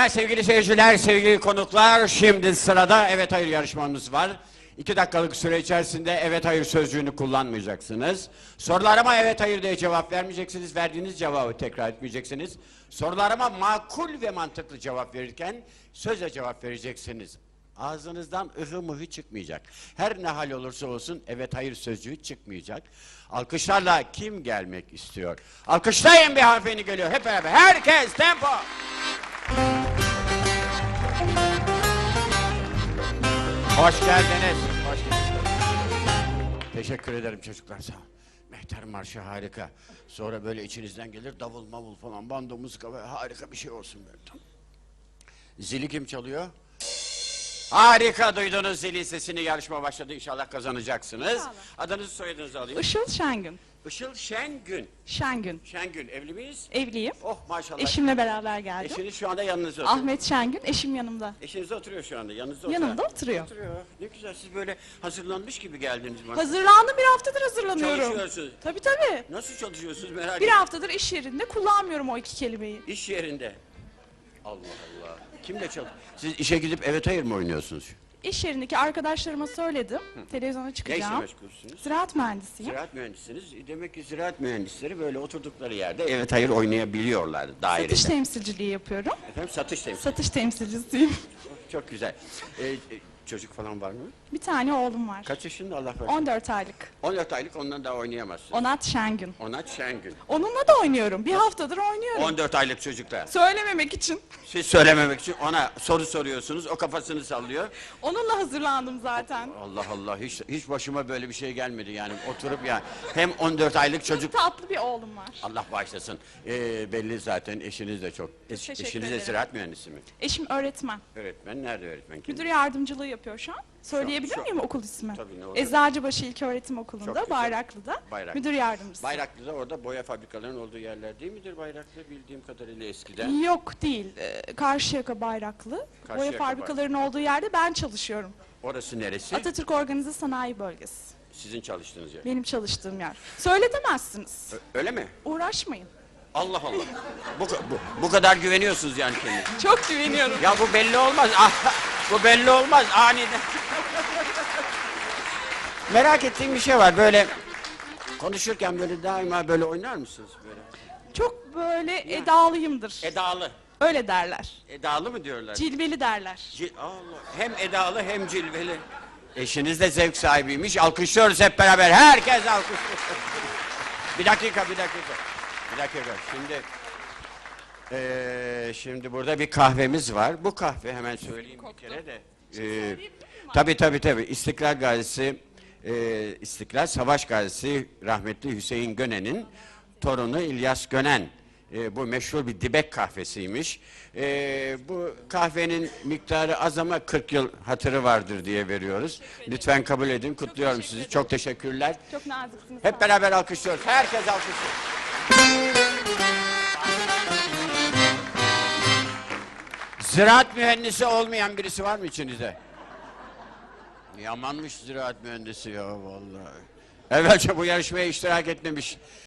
Evet sevgili seyirciler, sevgili konuklar, şimdi sırada evet hayır yarışmamız var. İki dakikalık süre içerisinde evet hayır sözcüğünü kullanmayacaksınız. Sorularıma evet hayır diye cevap vermeyeceksiniz. Verdiğiniz cevabı tekrar etmeyeceksiniz. Sorularıma makul ve mantıklı cevap verirken sözle cevap vereceksiniz. Ağzınızdan ıhı mıhı çıkmayacak. Her ne hal olursa olsun evet hayır sözcüğü çıkmayacak. Alkışlarla kim gelmek istiyor? Alkışlayın bir hanımefendi geliyor. Hep beraber. Herkes tempo. Hoş geldiniz. Hoş geldiniz. Teşekkür ederim çocuklar sağ olun. Mehter Marşı harika. Sonra böyle içinizden gelir davul mavul falan. Bando muzika ve harika bir şey olsun böyle. Zili kim çalıyor? Harika duydunuz zilin sesini. Yarışma başladı. İnşallah kazanacaksınız. Adınızı soyadınızı alayım. Işıl Şengün. Işıl Şengün. Şengün. Şengün evli miyiz? Evliyim. Oh maşallah. Eşimle beraber geldim. Eşiniz şu anda yanınızda oturuyor. Ahmet Şengün. Eşim yanımda. Eşiniz oturuyor şu anda yanınızda oturuyor. Yanımda oturuyor. Oturuyor. Ne güzel siz böyle hazırlanmış gibi geldiniz bana. Hazırlandım bir haftadır hazırlanıyorum. Çalışıyorsunuz. Tabii tabii. Nasıl çalışıyorsunuz merak Bir ettim. haftadır iş yerinde kullanmıyorum o iki kelimeyi. İş yerinde. Allah Allah. Kimle çalış? Siz işe gidip evet hayır mı oynuyorsunuz? İş yerindeki arkadaşlarıma söyledim. Televizyona Ne işle çıkacağım. meşgulsünüz? Ziraat mühendisiyim. Ziraat mühendisiniz. Demek ki ziraat mühendisleri böyle oturdukları yerde evet hayır oynayabiliyorlar dairede. Satış temsilciliği yapıyorum. Efendim satış temsil. Satış temsilcisiyim. Çok güzel. Ee, e, çocuk falan var mı? bir tane oğlum var. Kaç yaşında Allah versin? 14 aylık. 14 aylık ondan daha oynayamazsın. Onat Şengün. Onat Şengün. Onunla da oynuyorum. Bir haftadır oynuyorum. 14 aylık çocukla. Söylememek için. Siz söylememek için ona soru soruyorsunuz. O kafasını sallıyor. Onunla hazırlandım zaten. Allah Allah hiç hiç başıma böyle bir şey gelmedi yani oturup ya hem 14 aylık çocuk Tatlı bir oğlum var. Allah bağışlasın. Ee, belli zaten eşiniz de çok. Eş, Teşekkür eşiniz de ederim. ziraat mühendisi mi? Eşim öğretmen. Öğretmen nerede öğretmen? Kim? Müdür yardımcılığı yapıyor şu an. Söyleyebilir şu- miyim okul ismi? Tabii, ne olacak? Eczacıbaşı İlköğretim Okulu'nda. Bayraklı'da. Bayraklı. Müdür yardımcısı. Bayraklı'da orada boya fabrikalarının olduğu yerler değil midir Bayraklı bildiğim kadarıyla eskiden? Yok değil. Ee, Karşıyaka Bayraklı. Boya Karşıyaka fabrikalarının olduğu yerde ben çalışıyorum. Orası neresi? Atatürk Organize Sanayi Bölgesi. Sizin çalıştığınız yer. Benim çalıştığım yer. Söyletemezsiniz. Ö- Öyle mi? Uğraşmayın. Allah Allah. Bu, bu, bu kadar güveniyorsunuz yani kendine. Çok güveniyorum. Ya bu belli olmaz. Bu belli olmaz aniden. Merak ettiğim bir şey var. Böyle konuşurken böyle daima böyle oynar mısınız böyle? Çok böyle edalıyımdır. Edalı. Öyle derler. Edalı mı diyorlar? Cilveli derler. Cil- Allah. Hem edalı hem cilveli. Eşiniz de zevk sahibiymiş. Alkışlıyoruz hep beraber. Herkes alkışlıyor. bir dakika, bir dakika. Bir dakika. Şimdi eee, şimdi burada bir kahvemiz var. Bu kahve hemen söyleyeyim bir kere de. Eee tabii tabii tabii. İstiklal Gazisi, eee, İstiklal Savaş Gazisi rahmetli Hüseyin Gönen'in torunu İlyas Gönen. Eee, bu meşhur bir dibek kahvesiymiş. Eee, bu kahvenin miktarı az ama 40 yıl hatırı vardır diye veriyoruz. Lütfen kabul edin. Kutluyorum sizi. Çok teşekkürler. Çok naziksiniz. Hep beraber alkışlıyoruz. Herkes alkışlıyor. Ziraat mühendisi olmayan birisi var mı içinizde? Yamanmış ziraat mühendisi ya vallahi. Evvelce bu yarışmaya iştirak etmemiş.